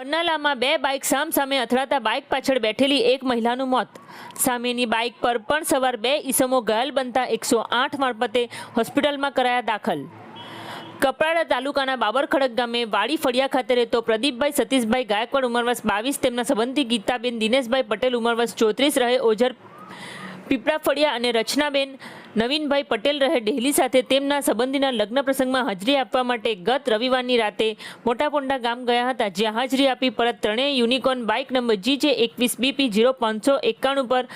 અરનાલામાં બે બાઇક સામસામે અથડાતા બાઇક પાછળ બેઠેલી એક મહિલાનું મોત. સામેની બાઇક પર પણ સવાર બે ઈસમો ઘાયલ બનતા એકસો આઠ મારફતે હોસ્પિટલમાં કરાયા દાખલ. કપરાડા તાલુકાના બાબરખડક ગામે વાડી ફળિયા ખાતે રહેતો પ્રદીપભાઈ સતીશભાઈ ગાયકવાડ ઉમરવાસ બાવીસ, તેમના સંબંધી ગીતાબેન દિનેશભાઈ પટેલ ઉમરવાસ ચોત્રીસ રહે ઓઝર પીપળા ફળિયા અને રચનાબેન નવીનભાઈ પટેલ રહે ડેહલી સાથે તેમના સંબંધીના લગ્ન પ્રસંગમાં હાજરી આપવા માટે ગત રવિવારની રાતે મોટાપોંડા ગામ ગયા હતા, જ્યાં હાજરી આપી પરત ત્રણેય યુનિકોર્ન બાઇક નંબર જી જે એકવીસ બીપી જીરો પાંચસો એકાણું પર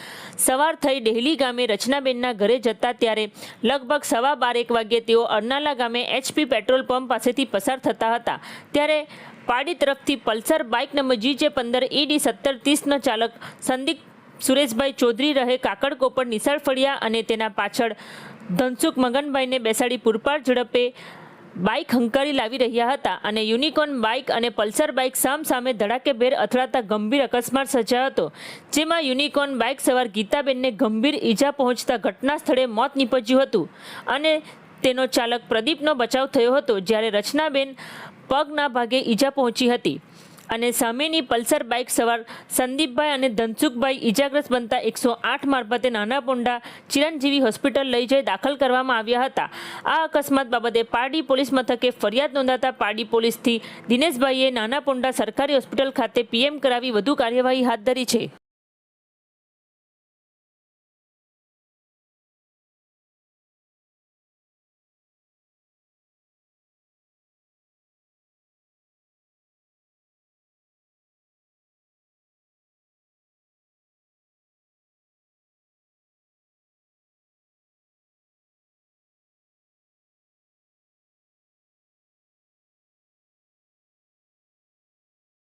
સવાર થઈ ડેહલી ગામે રચનાબેનના ઘરે જતા ત્યારે લગભગ સવા બાર એક વાગ્યે તેઓ અરનાલા ગામે એચપી પેટ્રોલ પંપ પાસેથી પસાર થતા હતા. ત્યારે પાડી તરફથી પલ્સર બાઇક નંબર જી જે પંદર ઈડી સત્તર ત્રીસનો ચાલક સંદીપ સુરેશભાઈ ચૌધરી રહે કાકડ કોપર નિશાળ ફળિયા અને તેના પાછળ ધનસુખ મગનભાઈને બેસાડી પૂરપાર ઝડપે બાઇક હંકારી લાવી રહ્યા હતા અને યુનિકોર્ન બાઇક અને પલ્સર બાઇક સામ સામે ધડાકેભેર અથડાતા ગંભીર અકસ્માત સર્જાયો હતો, જેમાં યુનિકોર્ન બાઇક સવાર ગીતાબેનને ગંભીર ઈજા પહોંચતા ઘટના સ્થળે મોત નીપજ્યું હતું અને તેનો ચાલક પ્રદીપનો બચાવ થયો હતો, જ્યારે રચનાબેન પગના ભાગે ઈજા પહોંચી હતી. અને સામેની પલ્સર બાઇક સવાર સંદીપભાઈ અને ધનસુખભાઈ ઈજાગ્રસ્ત બનતા એકસો આઠ મારફતે નાના પોંડા ચિરંજીવી હોસ્પિટલ લઈ જઈ દાખલ કરવામાં આવ્યા હતા. આ અકસ્માત બાબતે પારડી પોલીસ મથકે ફરિયાદ નોંધાતા પારડી પોલીસથી દિનેશભાઈએ નાના પોંડા સરકારી હોસ્પિટલ ખાતે પીએમ કરાવી વધુ કાર્યવાહી હાથ ધરી છે.